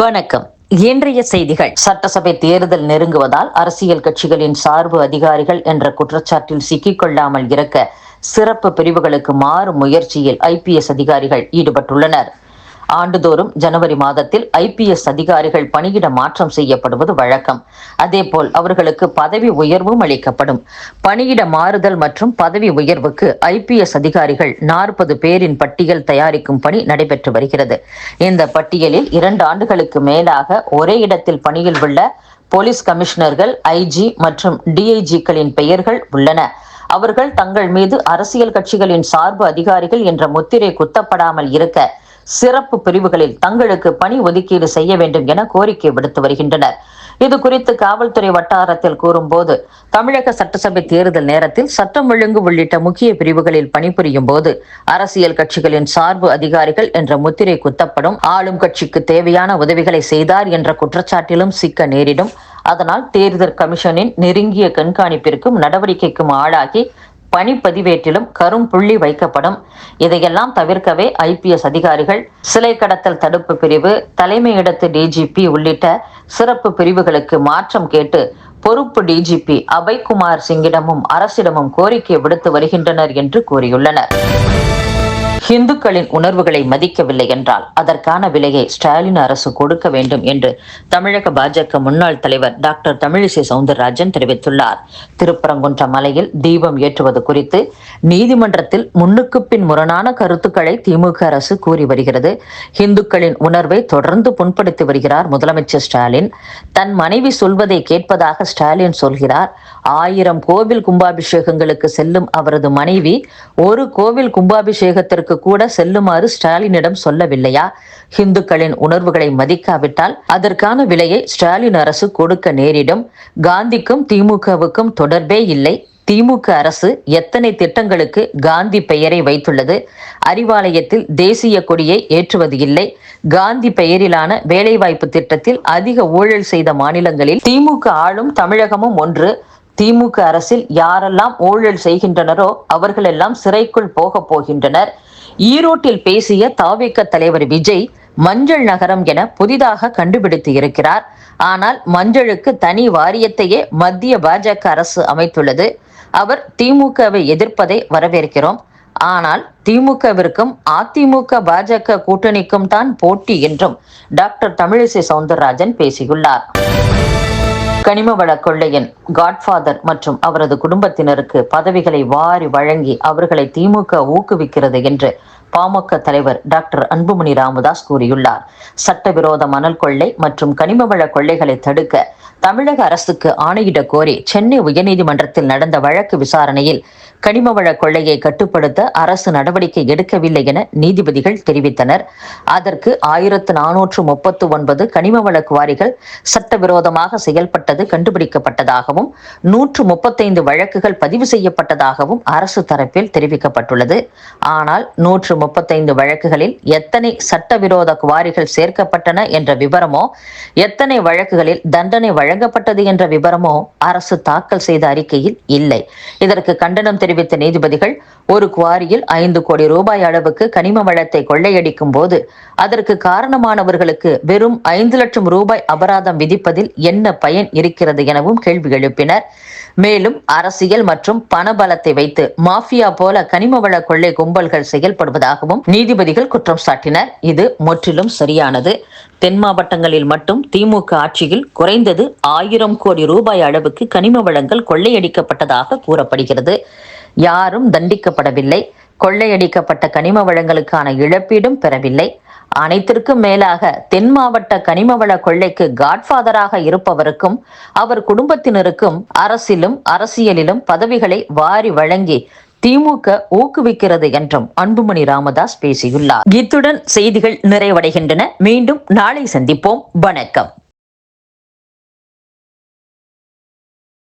வணக்கம். இன்றைய செய்திகள். சட்டசபை தேர்தல் நெருங்குவதால் அரசியல் கட்சிகளின் சார்பு அதிகாரிகள் என்ற குற்றச்சாட்டில் சிக்கிக்கொள்ளாமல் இருக்க சிறப்பு பிரிவுகளுக்கு மாறும் முயற்சியில் ஐபிஎஸ் அதிகாரிகள் ஈடுபட்டுள்ளனர். ஆண்டுதோறும் ஜனவரி மாதத்தில் ஐபிஎஸ் அதிகாரிகள் பணியிட மாற்றம் செய்யப்படுவது வழக்கம். அதேபோல் அவர்களுக்கு பதவி உயர்வும் அளிக்கப்படும். பணியிட மாறுதல் மற்றும் பதவி உயர்வுக்கு ஐபிஎஸ் அதிகாரிகள் நாற்பது பேரின் பட்டியல் தயாரிக்கும் பணி நடைபெற்று வருகிறது. இந்த பட்டியலில் இரண்டு ஆண்டுகளுக்கு மேலாக ஒரே இடத்தில் பணியில் உள்ள போலீஸ் கமிஷனர்கள் ஐஜி மற்றும் டிஐஜிக்களின் பெயர்கள் உள்ளன. அவர்கள் தங்கள் மீது அரசியல் கட்சிகளின் சார்பு அதிகாரிகள் என்ற முத்திரை குத்தப்படாமல் இருக்க சிறப்பு பிரிவுகளில் தங்களுக்கு பணி ஒதுக்கீடு செய்ய வேண்டும் என கோரிக்கை விடுத்து வருகின்றனர். இது குறித்து காவல்துறை வட்டாரத்தில் கூறும்போது தமிழக சட்டசபை தேர்தல் நேரத்தில் சட்டம் ஒழுங்கு உள்ளிட்ட முக்கிய பிரிவுகளில் பணிபுரியும் போது அரசியல் கட்சிகளின் சார்பு அதிகாரிகள் என்ற முத்திரை குத்தப்படும் ஆளும் கட்சிக்கு தேவையான உதவிகளை செய்தார் என்ற குற்றச்சாட்டிலும் சிக்க நேரிடும். அதனால் தேர்தல் கமிஷனின் நெருங்கிய கண்காணிப்பிற்கும் நடவடிக்கைக்கும் ஆளாகி பணிப்பதிவேட்டிலும் கரும் புள்ளி வைக்கப்படும். இதையெல்லாம் தவிர்க்கவே ஐபிஎஸ் அதிகாரிகள் சிலை கடத்தல் தடுப்பு பிரிவு தலைமையிடத்து டிஜிபி உள்ளிட்ட சிறப்பு பிரிவுகளுக்கு மாற்றம் கேட்டு பொறுப்பு டிஜிபி அபய்குமார் சிங்கிடமும் அரசிடமும் கோரிக்கை விடுத்து வருகின்றனர் என்று கூறியுள்ளனர். இந்துக்களின் உணர்வுகளை மதிக்கவில்லை என்றால் அதற்கான விலையை ஸ்டாலின் அரசு கொடுக்க வேண்டும் என்று தமிழக பாஜக முன்னாள் தலைவர் டாக்டர் தமிழிசை சவுந்தரராஜன் தெரிவித்துள்ளார். திருப்பரங்குன்ற மலையில் தீபம் ஏற்றுவது குறித்து நீதிமன்றத்தில் முன்னுக்கு பின் முரணான கருத்துக்களை திமுக அரசு கூறி வருகிறது. இந்துக்களின் உணர்வை தொடர்ந்து புண்படுத்தி வருகிறார் முதலமைச்சர் ஸ்டாலின். தன் மனைவி சொல்வதை கேட்பதாக ஸ்டாலின் சொல்கிறார். ஆயிரம் கோவில் கும்பாபிஷேகங்களுக்கு செல்லும் அவரது மனைவி ஒரு கோவில் கும்பாபிஷேகத்திற்கு கூட செல்லுமாறு ஸ்டாலினிடம் சொல்லவில்லையா? இந்துக்களின் உணர்வுகளை மதிக்காவிட்டால் அதற்கான விலையை ஸ்டாலின் அரசு கொடுக்க நேரிடும். காந்திக்கும் திமுகவுக்கும் தொடர்பே இல்லை. திமுக அரசு எத்தனை திட்டங்களுக்கு காந்தி பெயரை வைத்துள்ளது? அறிவாலயத்தில் தேசிய கொடியை ஏற்றுவது இல்லை. காந்தி பெயரிலான வேலைவாய்ப்பு திட்டத்தில் அதிக ஊழல் செய்த மாநிலங்களில் திமுக ஆளும் தமிழகமும் ஒன்று. திமுக அரசில் யாரெல்லாம் ஊழல் செய்கின்றனரோ அவர்களெல்லாம் சிறைக்குள் போகப் போகின்றனர். ஈரோட்டில் பேசிய தாவேக்க தலைவர் விஜய் மஞ்சள் நகரம் என புதிதாக கண்டுபிடித்து இருக்கிறார். ஆனால் மஞ்சளுக்கு தனி வாரியத்தையே மத்திய பாஜக அரசு அமைத்துள்ளது. அவர் திமுகவை எதிர்ப்பதை வரவேற்கிறோம். ஆனால் திமுகவிற்கும் அதிமுக பாஜக கூட்டணிக்கும் தான் போட்டி என்றும் டாக்டர் தமிழிசை சவுந்தரராஜன் பேசியுள்ளார். கனிம வள கொள்ளையன் காட்ஃபாதர் மற்றும் அவரது குடும்பத்தினருக்கு பதவிகளை வாரி வழங்கி அவர்களை திமுக ஊக்குவிக்கிறது என்று பாமக தலைவர் டாக்டர் அன்புமணி ராமதாஸ் கூறியுள்ளார். சட்டவிரோத மணல் கொள்ளை மற்றும் கனிம வள கொள்ளைகளை தடுக்க தமிழக அரசுக்கு ஆணையிட கோரி சென்னை உயர்நீதிமன்றத்தில் நடந்த வழக்கு விசாரணையில் கனிமவள கொள்ளையை கட்டுப்படுத்த அரசு நடவடிக்கை எடுக்கவில்லை என நீதிபதிகள் தெரிவித்தனர். அதற்கு ஆயிரத்து நானூற்று முப்பத்து ஒன்பது கனிமவள குவாரிகள் சட்டவிரோதமாக செயல்பட்டது கண்டுபிடிக்கப்பட்டதாகவும் நூற்று முப்பத்தைந்து வழக்குகள் பதிவு செய்யப்பட்டதாகவும் அரசு தரப்பில் தெரிவிக்கப்பட்டுள்ளது. ஆனால் நூற்று முப்பத்தைந்து வழக்குகளில் எத்தனை சட்டவிரோத குவாரிகள் சேர்க்கப்பட்டன என்ற விவரமோ எத்தனை வழக்குகளில் தண்டனை வழங்கப்பட்டது என்ற விவரமோ அரசு தாக்கல் செய்த அறிக்கையில் இல்லை. இதற்கு கண்டனம் தெரிவித்த நீதிபதிகள் ஒரு குவாரியில் ஐந்து கோடி ரூபாய் அளவுக்கு கனிம வளத்தை கொள்ளையடிக்கும் போது அதற்கு காரணமானவர்களுக்கு வெறும் ஐந்து லட்சம் ரூபாய் அபராதம் விதிப்பதில் என்ன பயன் இருக்கிறது எனவும் கேள்வி எழுப்பினர். மேலும் அரசியல் மற்றும் பணபலத்தை வைத்து மாஃபியா போல கனிம வள கொள்ளை கும்பல்கள் செயல்படுவதாக இருப்பதாகவும் நீதிபதிகள் குற்றம் சாட்டினர். இது முற்றிலும் சரியானது. தென் மாவட்டங்களில் மட்டும் திமுக ஆட்சியில் குறைந்தது ஆயிரம் கோடி ரூபாய் அளவுக்கு கனிம வளங்கள் கொள்ளையடிக்கப்பட்டதாக கூறப்படுகிறது. யாரும் தண்டிக்கப்படவில்லை. கொள்ளையடிக்கப்பட்ட கனிம வளங்களுக்கான இழப்பீடும் பெறவில்லை. அனைத்திற்கும் மேலாக தென் மாவட்ட கனிமவள கொள்ளைக்கு காட்ஃபாதராக இருப்பவருக்கும் அவர் குடும்பத்தினருக்கும் அரசிலும் அரசியலிலும் பதவிகளை வாரி வழங்கி திமுக ஊக்குவிக்கிறது என்றும் அன்புமணி ராமதாஸ் பேசியுள்ளார். இத்துடன் செய்திகள் நிறைவடைகின்றன. மீண்டும் நாளை சந்திப்போம். வணக்கம்.